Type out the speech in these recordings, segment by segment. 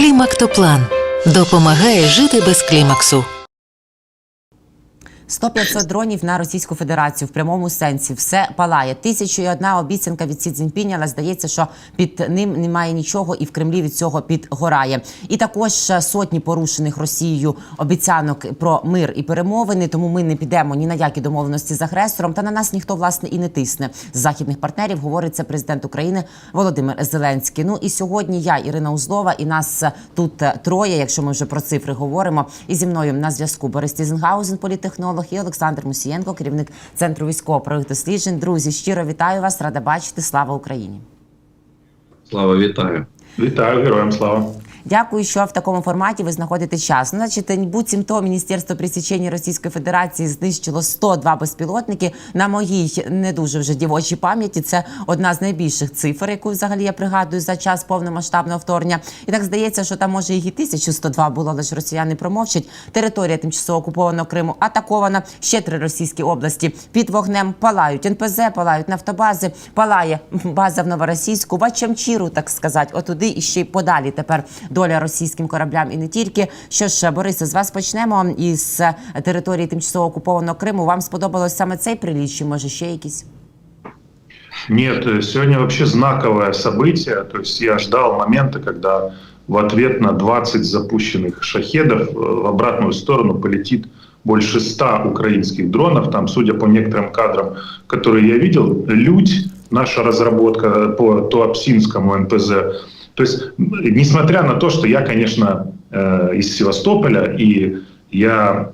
Клімактоплан допомагає жити без клімаксу. 100-500 дронів на Російську Федерацію в прямому сенсі все палає. Тисячу і одна обіцянка від Сі Цзіньпіня, але здається, що під ним немає нічого, і в Кремлі від цього підгорає. І також сотні порушених Росією обіцянок про мир і перемовини. Тому ми не підемо ні на які домовленості з агресором. Та на нас ніхто власне і не тисне з західних партнерів. Говорить це президент України Володимир Зеленський. Ну і сьогодні я, Ірина Узлова, і нас тут троє, якщо ми вже про цифри говоримо. І зі мною на зв'язку Борис Тізенгаузен, політехнолог, і Олександр Мусієнко, керівник центру військово-правих досліджень. Друзі, щиро вітаю вас, рада бачити. Слава Україні! Слава вітаю. Вітаю, героям слава. Дякую, що в такому форматі ви знаходите час. Значить, буцімто Міністерство пресічення Російської Федерації знищило 102 безпілотники. На моїй не дуже вже дівочій пам'яті. Це одна з найбільших цифр, яку взагалі я пригадую за час повномасштабного вторгнення. І так здається, що там може і 1102 було, ж росіяни промовчать. Територія тимчасово окупованого Криму атакована. Ще три російські області під вогнем палають. НПЗ палають нафтобази, палає база в Новоросійську, Вачамчіру, так сказати, отуди і ще й подалі тепер доля російським кораблям і не тільки. Що ж, Борисе, з вас почнемо із е, території тимчасово окупованого Криму. Вам сподобалось саме цей приліт, чи може ще якісь? Нет, э, сегодня вообще знаковое событие. То есть я ждал момента, когда в ответ на 20 запущенных шахедов э, в обратную сторону полетит больше 100 украинских дронов. Там, судя по некоторым кадрам, которые я видел, «Людь», наша разработка по Туапсинскому НПЗ. То есть, несмотря на то, что я, конечно, э, из Севастополя, и я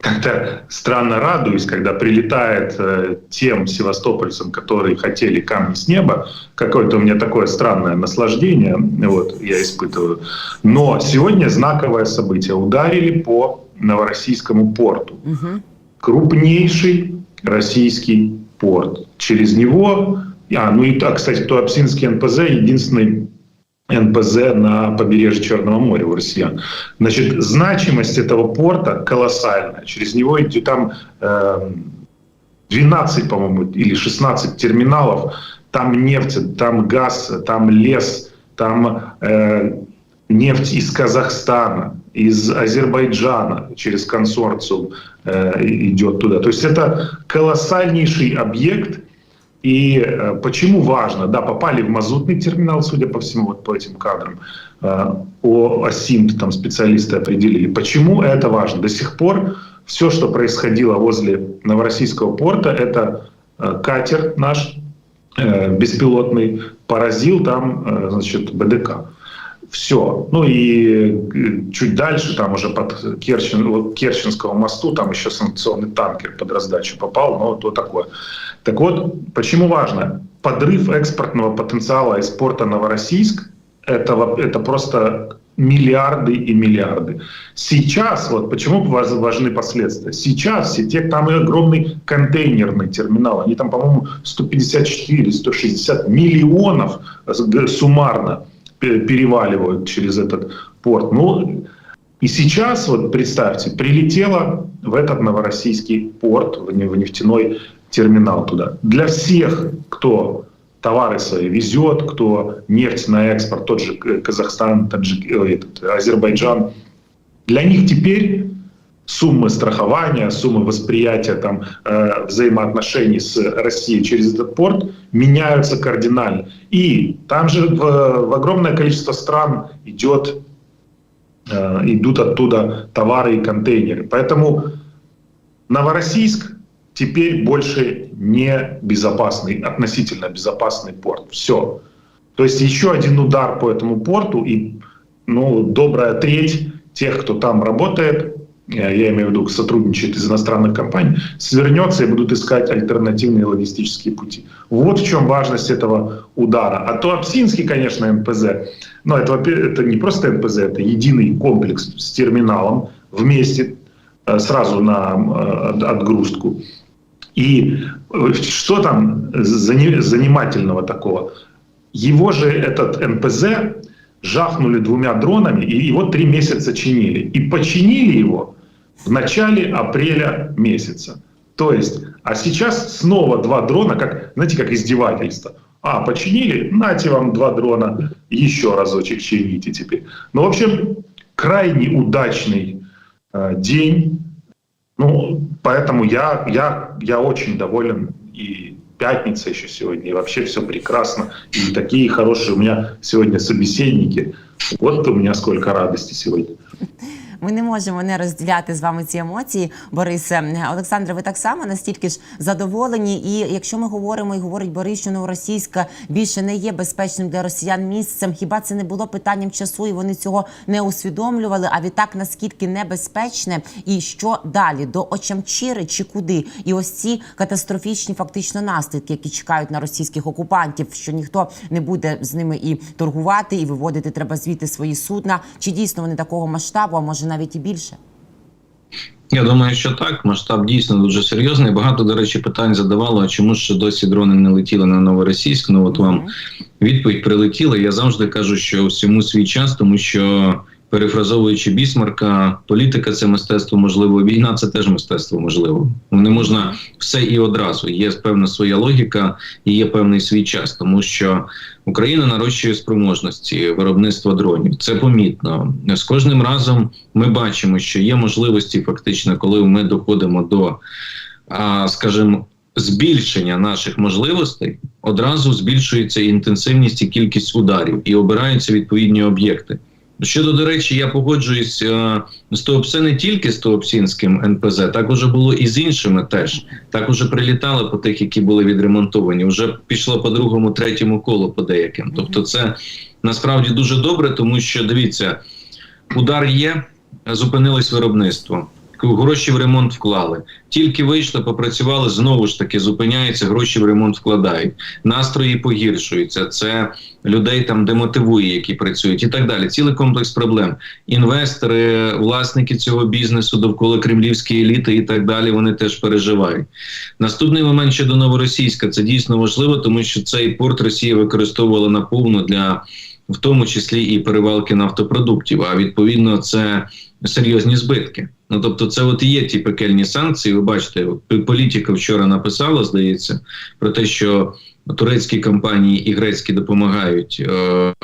как-то странно радуюсь, когда прилетает э, тем севастопольцам, которые хотели камни с неба. Какое-то у меня такое странное наслаждение, вот, я испытываю. Но сегодня знаковое событие. Ударили по Новороссийскому порту. Угу. Крупнейший российский порт. Через него... А, ну и так, кстати, Туапсинский НПЗ единственный НПЗ на побережье Черного моря у россиян. Значит, значимость этого порта колоссальная. Через него идет там э, 12, по-моему, или 16 терминалов. Там нефть, там газ, там лес, там э, нефть из Казахстана, из Азербайджана через консорциум э, идет туда. То есть это колоссальнейший объект. И э, почему важно? Да, попали в мазутный терминал, судя по всему, вот по этим кадрам. Э, о ОСИМТ там специалисты определили. Почему это важно? До сих пор все, что происходило возле Новороссийского порта, это э, катер наш беспилотный поразил там, значит, БДК. Все. Ну и чуть дальше, там уже под Керчен, Керченского мосту, там еще санкционный танкер под раздачу попал, но то такое. Так вот, почему важно? Подрыв экспортного потенциала из порта Новороссийск это, это просто миллиарды и миллиарды. Сейчас, вот почему важ- важны последствия? Сейчас все те, там и огромный контейнерный терминал, они там, по-моему, 154-160 миллионов суммарно пе- переваливают через этот порт. Ну, и сейчас, вот представьте, прилетело в этот новороссийский порт, в нефтяной терминал туда. Для всех, кто товары свои везет, кто нефть на экспорт, тот же К- Казахстан, Таджик, э, этот, Азербайджан, для них теперь суммы страхования, суммы восприятия там, э, взаимоотношений с Россией через этот порт меняются кардинально. И там же в, в огромное количество стран идет, э, идут оттуда товары и контейнеры. Поэтому Новороссийск теперь больше не безопасный, относительно безопасный порт. Все. То есть еще один удар по этому порту и ну, добрая треть тех, кто там работает, э, я имею в виду, сотрудничает из иностранных компаний, свернется и будут искать альтернативные логистические пути. Вот в чем важность этого удара. А то Апсинский, конечно, НПЗ, но это, это не просто НПЗ, это единый комплекс с терминалом вместе э, сразу на э, от- отгрузку. И э, что там зани- занимательного такого? Его же этот НПЗ жахнули двумя дронами, и его три месяца чинили. И починили его в начале апреля месяца. То есть, а сейчас снова два дрона, как, знаете, как издевательство. А, починили? Нате вам два дрона, еще разочек чините теперь. Ну, в общем, крайне удачный э, день. Ну, поэтому я, я, я очень доволен. И пятница еще сегодня, и вообще все прекрасно. И такие хорошие у меня сегодня собеседники. Вот у меня сколько радости сегодня. Ми не можемо не розділяти з вами ці емоції, Борисе. Олександре, ви так само настільки ж задоволені. І якщо ми говоримо і говорить Борис, що новоросійська більше не є безпечним для росіян місцем, хіба це не було питанням часу, і вони цього не усвідомлювали? А відтак наскільки небезпечне, і що далі до Очамчири чи куди? І ось ці катастрофічні фактично наслідки, які чекають на російських окупантів, що ніхто не буде з ними і торгувати, і виводити треба звідти свої судна. Чи дійсно вони такого масштабу, а може навіть і більше? Я думаю, що так. Масштаб дійсно дуже серйозний. Багато, до речі, питань задавало, а чому ж досі дрони не летіли на Новоросійськ? Ну от вам відповідь прилетіла. Я завжди кажу, що всьому свій час, тому що перефразовуючи Бісмарка, політика це мистецтво можливо, війна це теж мистецтво можливо. Не можна все і одразу. Є певна своя логіка і є певний свій час, тому що Україна нарощує спроможності виробництва дронів. Це помітно. З кожним разом ми бачимо, що є можливості, фактично, коли ми доходимо до, скажімо, збільшення наших можливостей, одразу збільшується інтенсивність і кількість ударів, і обираються відповідні об'єкти. Щодо, до речі, я погоджуюсь е, з Туапсе не тільки з Туапсінським НПЗ, так уже було і з іншими теж. Так уже прилітали по тих, які були відремонтовані. Вже пішло по другому, третьому колу по деяким. Тобто, це насправді дуже добре, тому що дивіться, удар є, зупинилось виробництво. Гроші в ремонт вклали. Тільки вийшли, попрацювали, знову ж таки зупиняється, гроші в ремонт вкладають. Настрої погіршуються. Це людей там демотивує, які працюють, і так далі. Цілий комплекс проблем. Інвестори, власники цього бізнесу довкола кремлівської еліти і так далі. Вони теж переживають. Наступний момент щодо новоросійська це дійсно важливо, тому що цей порт Росія використовувала наповну для в тому числі і перевалки нафтопродуктів. А відповідно, це серйозні збитки. Ну тобто, це от і є ті пекельні санкції. Ви бачите, політика вчора написала, здається, про те, що турецькі компанії і грецькі допомагають е, е,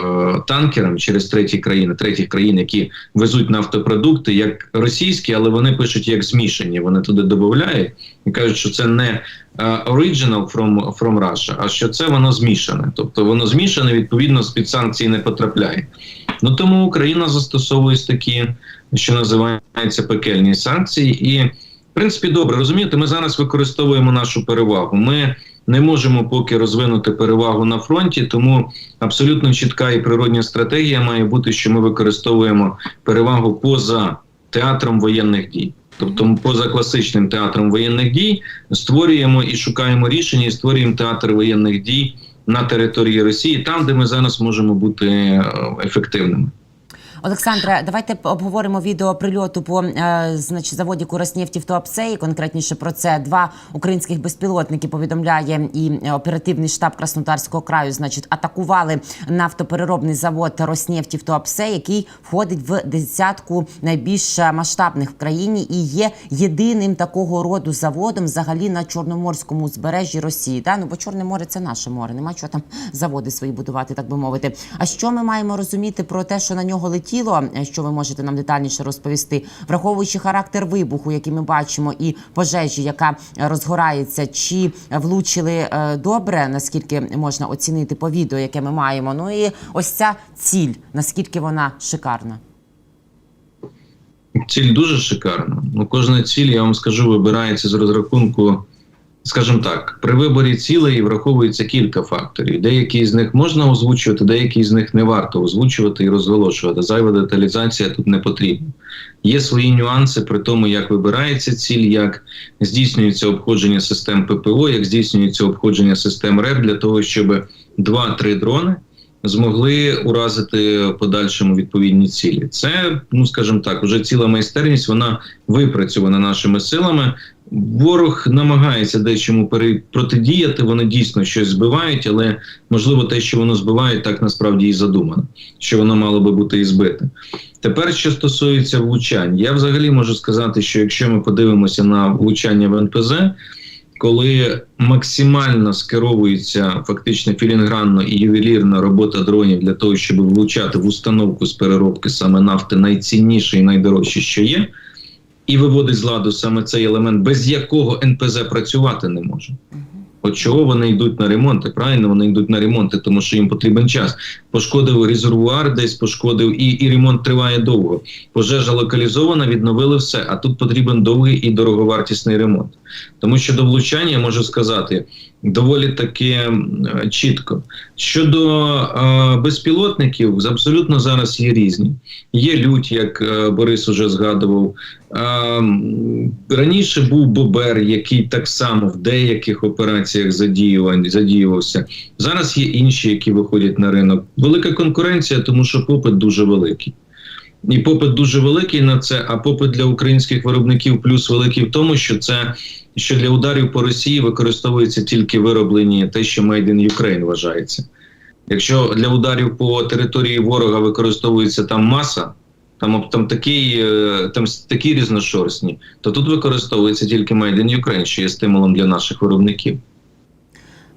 танкерам через треті країни, треті країн, які везуть нафтопродукти, як російські, але вони пишуть як змішані. Вони туди додають і кажуть, що це не е, original from, from Russia, а що це воно змішане. Тобто воно змішане, відповідно, з під санкції не потрапляє. Ну тому Україна застосовує такі, що називається пекельні санкції, і в принципі добре розумієте, ми зараз використовуємо нашу перевагу. Ми не можемо поки розвинути перевагу на фронті, тому абсолютно чітка і природня стратегія має бути, що ми використовуємо перевагу поза театром воєнних дій. Тобто, поза класичним театром воєнних дій створюємо і шукаємо рішення, і створюємо театр воєнних дій на території Росії, там, де ми зараз можемо бути е, ефективними. Олександре, давайте обговоримо відео прильоту по е, значить, заводі Куроснефті в Туапсе. І конкретніше про це два українських безпілотники повідомляє і оперативний штаб Краснодарського краю. Значить, атакували нафтопереробний завод Роснефті в Туапсе, який входить в десятку найбільш масштабних в країні і є єдиним такого роду заводом взагалі на чорноморському узбережжі Росії. Да? Ну бо Чорне море це наше море. Нема чого там заводи свої будувати, так би мовити. А що ми маємо розуміти про те, що на нього летіло? Що ви можете нам детальніше розповісти, враховуючи характер вибуху, який ми бачимо, і пожежі, яка розгорається, чи влучили е, добре, наскільки можна оцінити по відео, яке ми маємо? Ну і ось ця ціль, наскільки вона шикарна. Ціль дуже шикарна. Ну, кожна ціль, я вам скажу, вибирається з розрахунку, скажімо так, при виборі цілей враховується кілька факторів. Деякі з них можна озвучувати, деякі з них не варто озвучувати і розголошувати. Зайва деталізація тут не потрібна. Є свої нюанси при тому, як вибирається ціль, як здійснюється обходження систем ППО, як здійснюється обходження систем РЕП для того, щоб два-три дрони змогли уразити подальшому відповідні цілі. Це, ну скажімо так, вже ціла майстерність, вона випрацьована нашими силами. Ворог намагається дечому протидіяти, вони дійсно щось збивають, але можливо те, що воно збиває, так насправді і задумано, що воно мало би бути і збите. Тепер, що стосується влучань, я взагалі можу сказати, що якщо ми подивимося на влучання в НПЗ, коли максимально скеровується фактично філінгранно і ювелірна робота дронів для того, щоб влучати в установку з переробки саме нафти найцінніше і найдорожче, що є, і виводить з ладу саме цей елемент, без якого НПЗ працювати не може. От чого вони йдуть на ремонти? Правильно, вони йдуть на ремонти, тому що їм потрібен час. Пошкодив резервуар, десь пошкодив, і, і ремонт триває довго. Пожежа локалізована, відновили все. А тут потрібен довгий і дороговартісний ремонт. Тому що до влучання я можу сказати доволі таки чітко. Щодо е, безпілотників, абсолютно зараз є різні. Є лють, як е, Борис уже згадував. Е, раніше був Бобер, який так само в деяких операціях задіювався. Зараз є інші, які виходять на ринок. Велика конкуренція, тому що попит дуже великий. І попит дуже великий на це, а попит для українських виробників плюс великий в тому, що це що для ударів по Росії використовується тільки вироблені те, що Made in Ukraine вважається. Якщо для ударів по території ворога використовується там маса, там, там такий, е, там такі різношорстні, то тут використовується тільки Made in Ukraine, що є стимулом для наших виробників.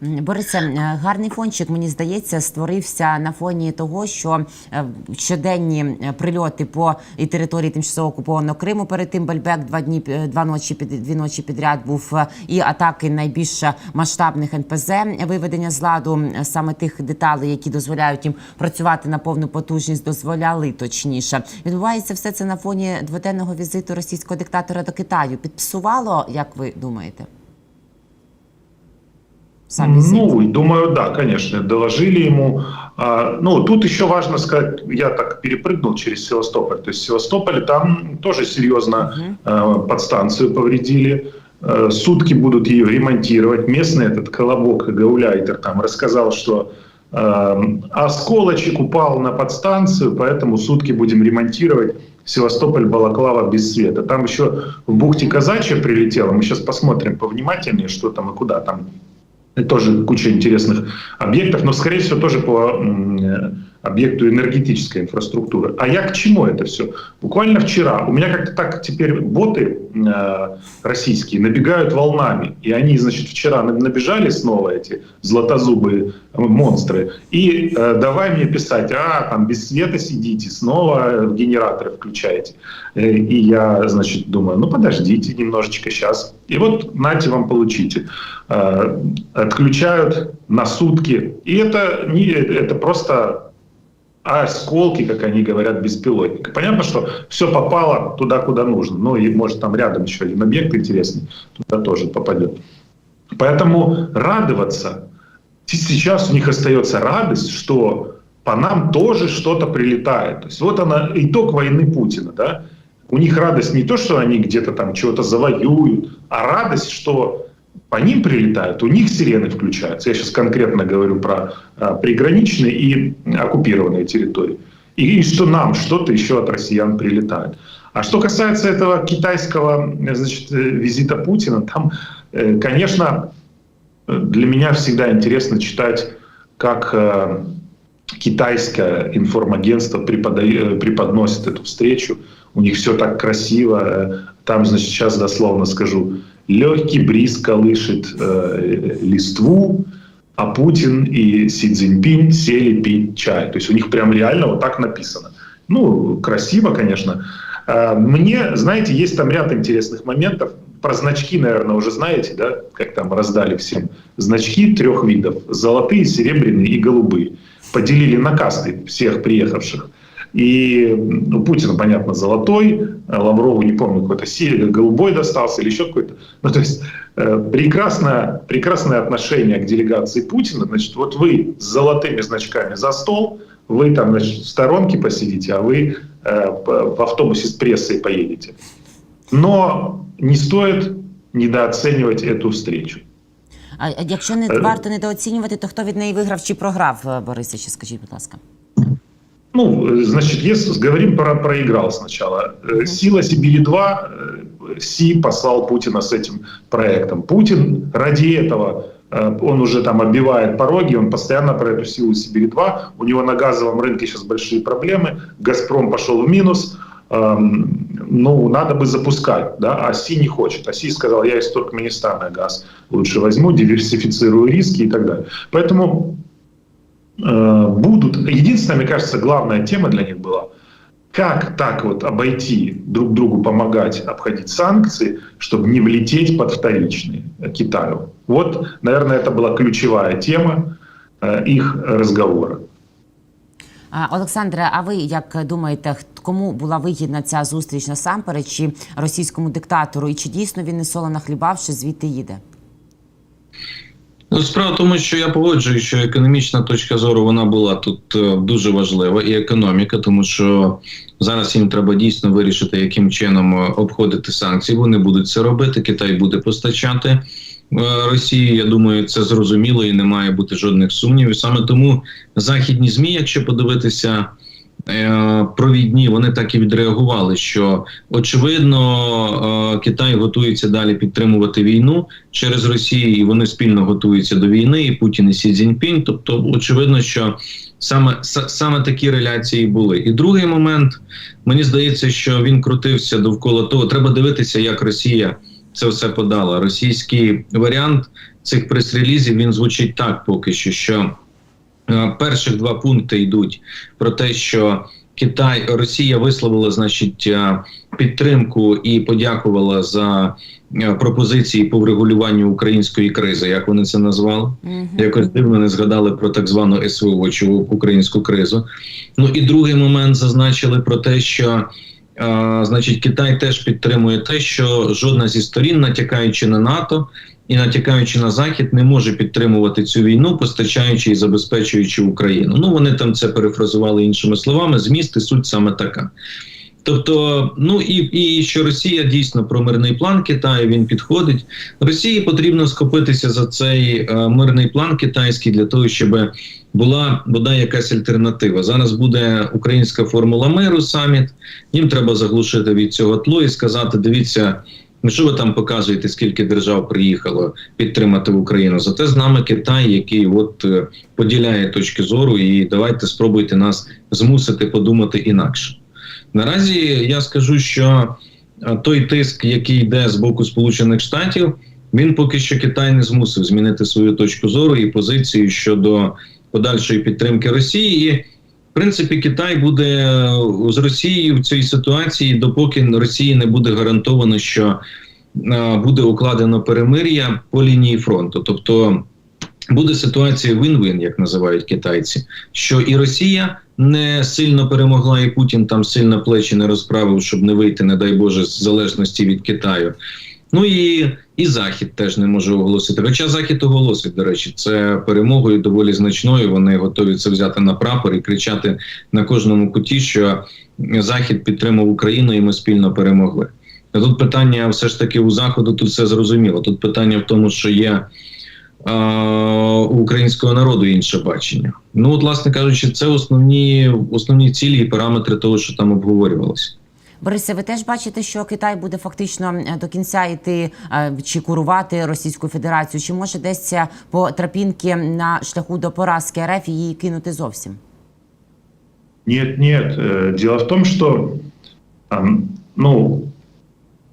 Борисе, е, гарний фончик, мені здається, створився на фоні того, що е, щоденні е, прильоти по і території тимчасово окупованого Криму. Перед тим Бальбек два дні два ночі під дві ночі підряд був і атаки найбільш масштабних НПЗ, виведення з ладу саме тих деталей, які дозволяють їм працювати на повну потужність, дозволяли точніше. Відбувається все це на фоні дводенного візиту російського диктатора до Китаю. Підпсувало, як ви думаєте? Сам візит? Ну, думаю, да, конечно, доложили ему. А, ну, тут еще важно сказать, я так перепрыгнул через Севастополь. То есть Севастополь там тоже серьезно э, подстанцию повредили. Э, сутки будут ее ремонтировать. Местный этот колобок Гауляйтер там рассказал, что э, осколочек упал на подстанцию, поэтому сутки будем ремонтировать. Севастополь, Балаклава без света. Там еще в бухте Казачья прилетело. Мы сейчас посмотрим повнимательнее, что там и куда там тоже куча интересных объектов, но, скорее всего, тоже по м, э, объекту энергетической инфраструктуры. А я к чему это все? Буквально вчера у меня как-то так теперь боты э, российские набегают волнами, и они, значит, вчера на- набежали снова эти златозубые э, монстры, и э, давай мне писать, а, там без света сидите, снова э, генераторы включаете. Э, И я, значит, думаю, ну подождите немножечко сейчас. И вот нате вам получите. Э, Отключают на сутки. И это, не, это просто осколки, как они говорят, беспилотника. Понятно, что все попало туда, куда нужно. Ну и может там рядом еще один объект интересный, туда тоже попадет. Поэтому радоваться, сейчас у них остается радость, что по нам тоже что-то прилетает. То есть вот она, итог войны Путина, да? У них радость не то, что они где-то там чего-то завоюют, а радость, что по ним прилетают, у них сирены включаются. Я сейчас конкретно говорю про а, приграничные и оккупированные территории. И, и что нам что-то еще от россиян прилетает. А что касается этого китайского э, значит, э, визита Путина, там, э, конечно, э, для меня всегда интересно читать, как э, китайское информагентство препода- э, преподносит эту встречу. У них все так красиво. Э, Там, значит, сейчас дословно скажу, легкий бриз колышет э, листву, а Путин и Си Цзиньпинь сели пить чай. То есть у них прям реально вот так написано. Ну, красиво, конечно. А, Мне, знаете, есть там ряд интересных моментов. Про значки, наверное, уже знаете, да, как там раздали всем. Значки трех видов. Золотые, серебряные и голубые. Поделили на касты всех приехавших. И ну, Путину, понятно, золотой, а Лаврову, не помню, какой-то серый, голубой достался или еще какой-то. Ну, то есть э, прекрасное, прекрасное отношение к делегации Путина. Значит, вот вы с золотыми значками за стол, вы там, значит, в сторонке посидите, а вы э, п- в автобусе с прессой поедете. Но не стоит недооценивать эту встречу. А а якщо не Е. варто недооцінювати, то хто від неї виграв чи програв, е, Борисе, ще скажіть, будь ласка. Ну, значит, если говорим про проиграл сначала. Э, Сила Сибири-2, э, Си послал Путина с этим проектом. Путин ради этого, э, он уже там оббивает пороги, он постоянно про эту силу Сибири-2. У него на газовом рынке сейчас большие проблемы. Газпром пошел в минус. эм, ну, надо бы запускать, да, а Си не хочет. А Си сказал, я из Туркменистана газ лучше возьму, диверсифицирую риски и так далее. Поэтому будут... Единственная, мне кажется, главная тема для них была, как так вот обойти, друг другу помогать обходить санкции, чтобы не влететь под вторичные э, Китаю. Вот, наверное, это была ключевая тема э, их разговора. А, Олександре, а ви як думаєте, хт- кому була вигідна ця зустріч насамперед, чи російському диктатору, і чи дійсно він не солоно хлібавши звідти їде? Ну, справа в тому, що я погоджуюсь, що економічна точка зору вона була тут е, дуже важлива, і економіка, тому що зараз їм треба дійсно вирішити, яким чином е, обходити санкції. Вони будуть це робити. Китай буде постачати е, Росії. Я думаю, це зрозуміло і не має бути жодних сумнівів. Саме тому західні змі, якщо подивитися. Е, Провідні вони так і відреагували, що очевидно е, Китай готується далі підтримувати війну через Росію, і вони спільно готуються до війни, і Путін і Сі Цзіньпінь. Тобто, очевидно, що саме саме такі реляції були. І другий момент, мені здається, що він крутився довкола того. Треба дивитися, як Росія це все подала. Російський варіант цих прес-релізів він звучить так поки що. що Перших два пункти йдуть про те, що Китай Росія висловила значить е, підтримку і подякувала за е, пропозиції по врегулюванню української кризи, як вони це назвали. Якось дивно не згадали про так звану СВО чи українську кризу. Ну і другий момент зазначили про те, що е, значить Китай теж підтримує те, що жодна зі сторін, натякаючи на НАТО і натякаючи на Захід, не може підтримувати цю війну, постачаючи і забезпечуючи Україну. Ну вони там це перефразували іншими словами. Зміст і суть саме така. Тобто, ну і, і що Росія дійсно про мирний план Китаю він підходить. Росії потрібно скопитися за цей е, мирний план китайський для того, щоб була бодай якась альтернатива. Зараз буде українська формула миру саміт. Їм треба заглушити від цього тло і сказати: дивіться, ну що ви там показуєте, скільки держав приїхало підтримати Україну? Зате з нами Китай, який от е, поділяє точки зору, і давайте спробуйте нас змусити подумати інакше. Наразі я скажу, що е, той тиск, який йде з боку Сполучених Штатів, він поки що Китай не змусив змінити свою точку зору і позицію щодо подальшої підтримки Росії. І, в принципі, Китай буде е, з Росією в цій ситуації, допоки Росії не буде гарантовано, що е, буде укладено перемир'я по лінії фронту. Тобто буде ситуація win-win, як називають китайці, що і Росія не сильно перемогла, і Путін там сильно плечі не розправив, щоб не вийти, не дай Боже, з залежності від Китаю. Ну і, і Захід теж не може оголосити. Хоча Захід оголосить, до речі, це перемогою доволі значною. Вони готові це взяти на прапор і кричати на кожному куті, що Захід підтримав Україну, і ми спільно перемогли. Тут питання все ж таки у заходу. Тут все зрозуміло. Тут питання в тому, що є е, у українського народу інше бачення. Ну, от, власне кажучи, це основні, основні цілі і параметри того, що там обговорювалося. Борисе, ви теж бачите, що Китай буде фактично е, до кінця йти е, чи курувати Російську Федерацію, чи може десь по тропінки на шляху до поразки РФ її кинути зовсім? Нет, нет. Дело в том, что ам, ну,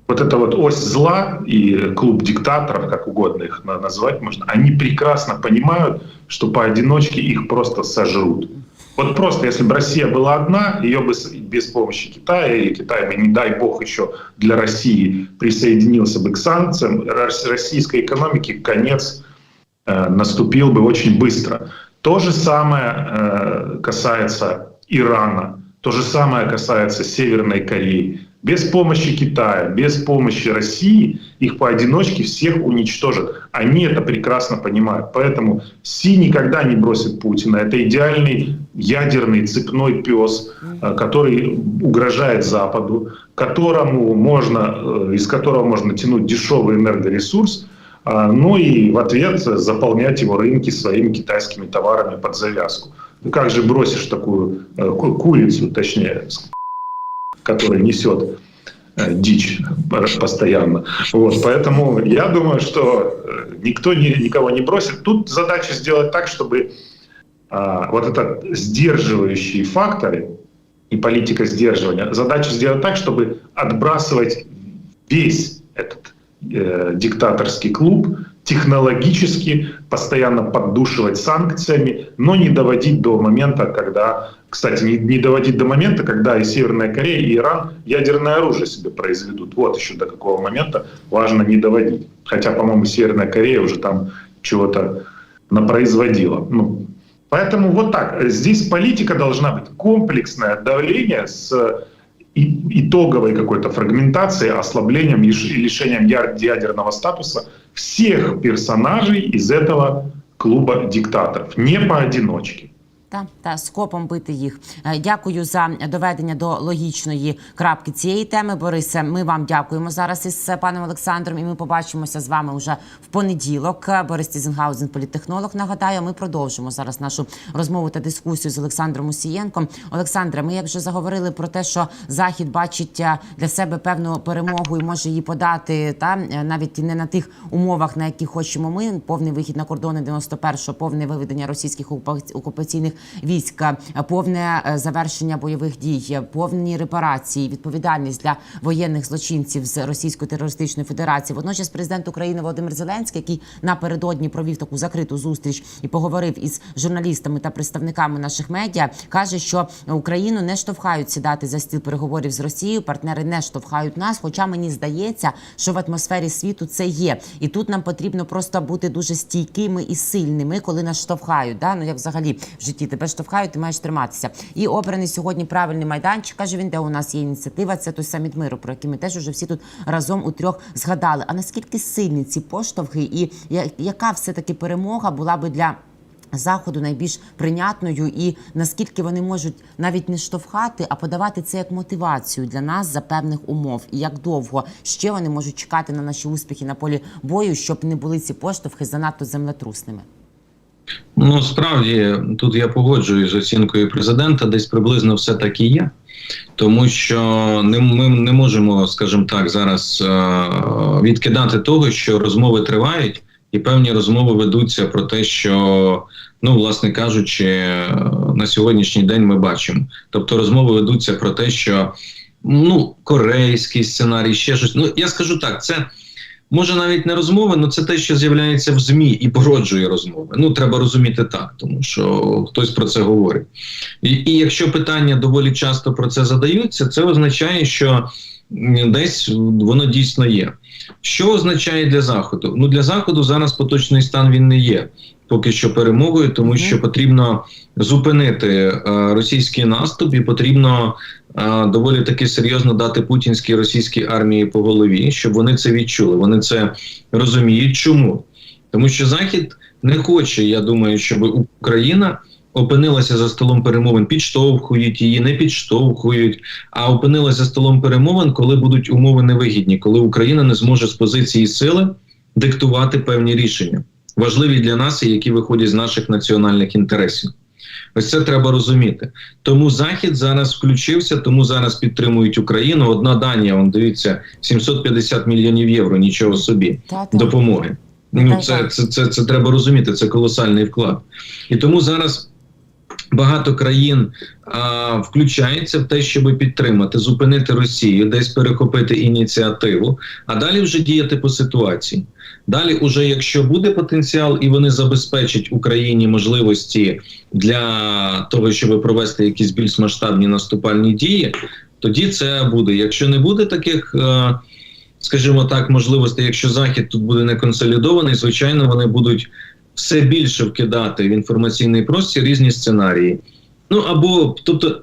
вот эта вот ось зла и клуб диктаторов, как угодно их на- назвать можно, они прекрасно понимают, что поодиночке их просто сожрут. Вот просто, если бы Россия была одна, ее бы без помощи Китая, и Китай бы, не дай бог, еще для России присоединился бы к санкциям, рос- российской экономике конец э, наступил бы очень быстро. То же самое э, касается Ирана, то же самое касается Северной Кореи. Без помощи Китая, без помощи России их поодиночке всех уничтожат. Они это прекрасно понимают. Поэтому Си никогда не бросит Путина. Это идеальный ядерный цепной пес, э, который угрожает Западу, которому можно, э, из которого можно тянуть дешевый энергоресурс, а, ну и в ответ заполнять его рынки своими китайскими товарами под завязку. Ну как же бросишь такую э, ку- курицу, точнее, которая несет э, дичь постоянно. Вот, поэтому я думаю, что э, никто ни- никого не бросит. Тут задача сделать так, чтобы а, вот этот сдерживающие факторы и политика сдерживания. Задача сделать так, чтобы отбрасывать весь этот э, диктаторский клуб технологически, постоянно поддушивать санкциями, но не доводить до момента, когда, кстати, не, не доводить до момента, когда и Северная Корея, и Иран ядерное оружие себе произведут. Вот еще до какого момента важно не доводить. Хотя, по-моему, Северная Корея уже там чего-то напроизводила. Ну, поэтому вот так. Здесь политика должна быть комплексное давление с итоговой какой-то фрагментацией, ослаблением и лишением ядерного статуса всех персонажей из этого клуба диктаторов, не поодиночке. Та, та скопом бити їх. Е, Дякую за доведення до логічної крапки цієї теми. Борисе, ми вам дякуємо зараз із е, паном Олександром, і ми побачимося з вами вже в понеділок. Е, Борис Тізенгаузен, політтехнолог. Нагадаю, ми продовжимо зараз нашу розмову та дискусію з Олександром Усієнком. Олександре, ми як вже заговорили про те, що Захід бачить для себе певну перемогу і може її подати, та навіть не на тих умовах, на які хочемо ми. Повний вихід на кордони 91-го, повне виведення російських окупа- окупаційних військ, е, повне е, завершення бойових дій, е, повні репарації, відповідальність для воєнних злочинців з Російської терористичної федерації. Водночас, президент України Володимир Зеленський, який напередодні провів таку закриту зустріч і поговорив із журналістами та представниками наших медіа, каже, що Україну не штовхають сідати за стіл переговорів з Росією. Партнери не штовхають нас. Хоча мені здається, що в атмосфері світу це є, і тут нам потрібно просто бути дуже стійкими і сильними, коли нас штовхають. Да? Ну як взагалі в житті тебе штовхають, ти маєш триматися. І обраний сьогодні правильний майданчик. каже він, де у нас є ініціатива. Це той саміт миру, про який ми теж уже всі тут разом у трьох згадали. А наскільки сильні ці поштовхи, і яка все таки перемога була би для. Заходу найбільш прийнятною, і наскільки вони можуть навіть не штовхати, а подавати це як мотивацію для нас за певних умов, і як довго ще вони можуть чекати на наші успіхи на полі бою, щоб не були ці поштовхи занадто землетрусними. Ну справді тут я погоджуюсь з оцінкою президента, десь приблизно все так і є. Тому що не ми не можемо, скажімо так, зараз е, відкидати того, що розмови тривають, і певні розмови ведуться про те, що ну, власне кажучи, е, на сьогоднішній день ми бачимо. Тобто розмови ведуться про те, що ну корейський сценарій, ще щось. Ну я скажу так, це. Може навіть не розмови, але це те, що з'являється в ЗМІ і породжує розмови. Ну треба розуміти так, тому що хтось про це говорить. І, і якщо питання доволі часто про це задаються, це означає, що десь воно дійсно є. Що означає для заходу? Ну для заходу зараз поточний стан він не є поки що перемогою, тому що потрібно зупинити е, російський наступ, і потрібно е, доволі таки серйозно дати путінській російській армії по голові, щоб вони це відчули. Вони це розуміють. Чому? Тому що Захід не хоче, я думаю, щоб Україна опинилася за столом перемовин, підштовхують її, не підштовхують, а опинилася за столом перемовин, коли будуть умови невигідні, коли Україна не зможе з позиції сили диктувати певні рішення, важливі для нас і які виходять з наших національних інтересів. Ось це треба розуміти. Тому Захід зараз включився, тому зараз підтримують Україну. Одна Данія, он дивіться, 750 мільйонів євро, нічого собі допомоги. Ну Так, це, це, це, це треба розуміти. Це колосальний вклад. І тому зараз багато країн а, включається в те, щоб підтримати, зупинити Росію, десь перехопити ініціативу, а далі вже діяти по ситуації. Далі, уже якщо буде потенціал, і вони забезпечать Україні можливості для того, щоб провести якісь більш масштабні наступальні дії, тоді це буде. Якщо не буде таких. Е, скажімо так, можливостей, якщо захід тут буде не консолідований, звичайно, вони будуть все більше вкидати в інформаційний простір різні сценарії. Ну або тобто.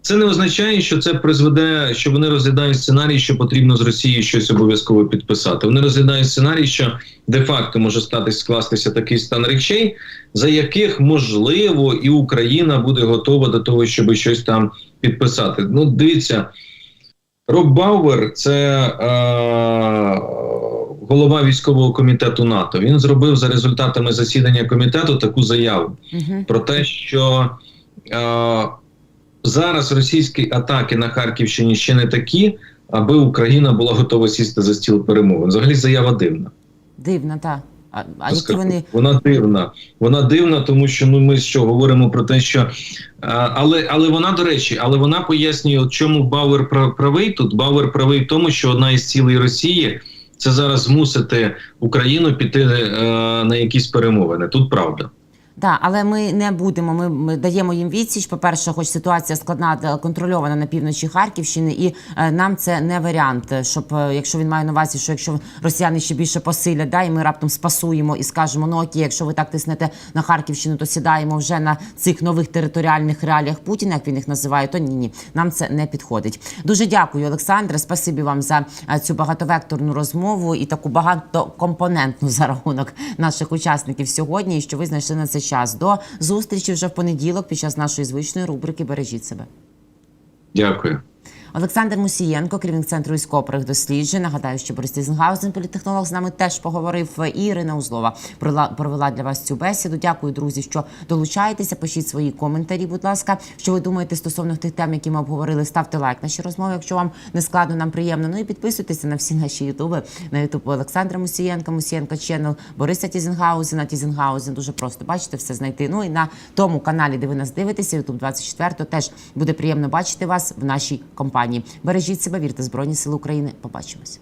Це не означає, що це призведе, що вони розглядають сценарій, що потрібно з Росією щось обов'язково підписати. Вони розглядають сценарій, що де-факто може статись скластися такий стан речей, за яких можливо і Україна буде готова до того, щоб щось там підписати. Ну, дивіться, Роб Бауер це е, голова військового комітету НАТО. Він зробив за результатами засідання комітету таку заяву Угу. про те, що е, зараз російські атаки на Харківщині ще не такі, аби Україна була готова сісти за стіл перемовин. Взагалі заява дивна. Дивно, так. А, а які вони вона дивна. Вона дивна, тому що ну ми що говоримо про те, що а, але але вона до речі, але вона пояснює, чому Бауер прав- правий тут. Бауер правий в тому, що одна із цілей Росії це зараз змусити Україну піти е, на якісь перемовини. Тут правда. Так, але ми не будемо. Ми, ми даємо їм відсіч. По перше, хоч ситуація складна та контрольована на півночі Харківщини, і е, нам це не варіант. Щоб е, якщо він має на увазі, що якщо росіяни ще більше посилять, да, і ми раптом спасуємо і скажемо, ну окей, якщо ви так тиснете на Харківщину, то сідаємо вже на цих нових територіальних реаліях Путіна, як він їх називає, то ні, ні, нам це не підходить. Дуже дякую, Олександре. Спасибі вам за е, цю багатовекторну розмову і таку багатокомпонентну за рахунок наших учасників сьогодні. І що ви знайшли на це час. До зустрічі вже в понеділок під час нашої звичної рубрики Бережіть себе. Дякую. Олександр Мусієнко, керівник центру військових досліджень. Нагадаю, що Борис Тізенгаузен, політтехнолог, з нами теж поговорив. І Ірина Узлова провела- для вас цю бесіду. Дякую, друзі, що долучаєтеся. Пишіть свої коментарі, будь ласка. Що ви думаєте стосовно тих тем, які ми обговорили? Ставте лайк нашій розмові, якщо вам не складно, нам приємно. Ну і підписуйтеся на всі наші ютуби на ютуб Олександра Мусієнка, Мусієнка Ченел, Бориса Тізенгаузена, Тізенгаузен. Дуже просто бачите, все знайти. Ну і на тому каналі, де ви нас дивитеся, Ютуб 24, теж буде приємно бачити вас в нашій компанії. Бережіть себе, вірте Збройні Сили України. Побачимось.